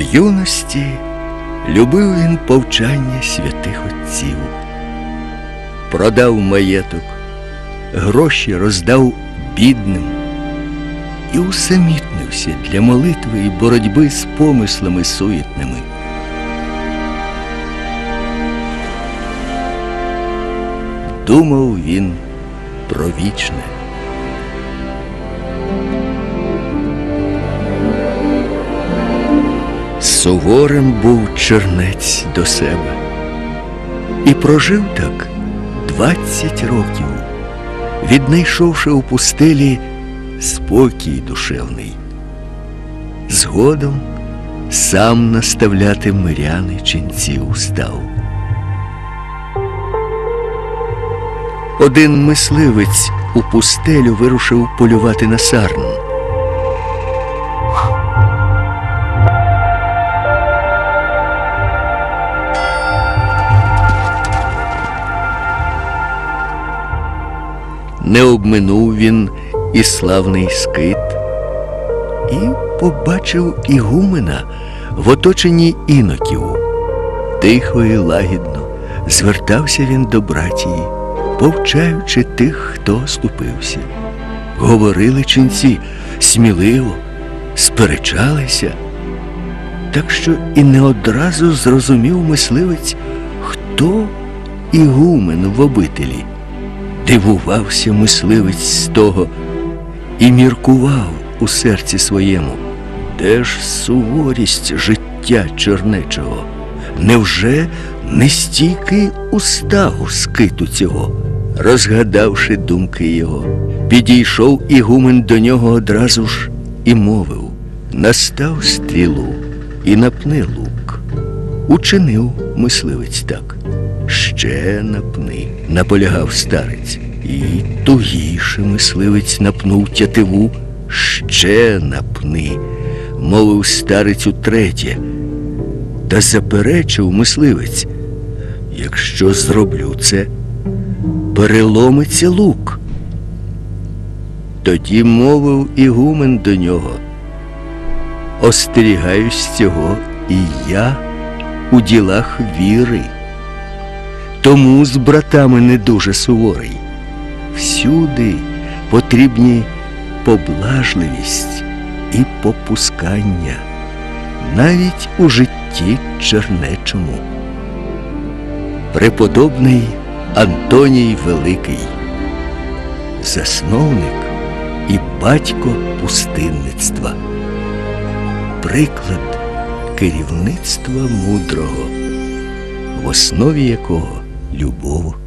юності любив він повчання святих отців. Продав маєток, гроші роздав бідним і усамітнився для молитви і боротьби з помислами суетними. Думав він про вічне. Суворим був чернець до себе і прожив так двадцять років, віднайшовши у пустелі спокій душевний. Згодом сам наставляти миряни ченців став. Один мисливець у пустелю вирушив полювати на сарн. Не обминув він і славний скит, і побачив ігумена в оточенні іноків. Тихо і лагідно звертався він до братії, повчаючи тих, хто оступився. Говорили ченці сміливо, сперечалися, так що і не одразу зрозумів мисливець, хто ігумен в обителі. Дивувався мисливець з того і міркував у серці своєму, де ж суворість життя чернечого? Невже не стійкий устав скиту цього? Розгадавши думки його, підійшов ігумен до нього одразу ж і мовив настав стрілу і напни лук. Учинив мисливець так. Ще напни, наполягав старець. І тугіше мисливець напнув тятиву. Ще напни, мовив старець утретє. Та заперечив мисливець. Якщо зроблю це, переломиться лук. Тоді мовив ігумен до нього. Остерігаюсь цього і я у ділах віри. Тому з братами не дуже суворий. Всюди потрібні поблажливість і попускання, навіть у житті чернечому. Преподобний Антоній Великий, засновник і батько пустинництва, приклад керівництва мудрого, в основі якого любов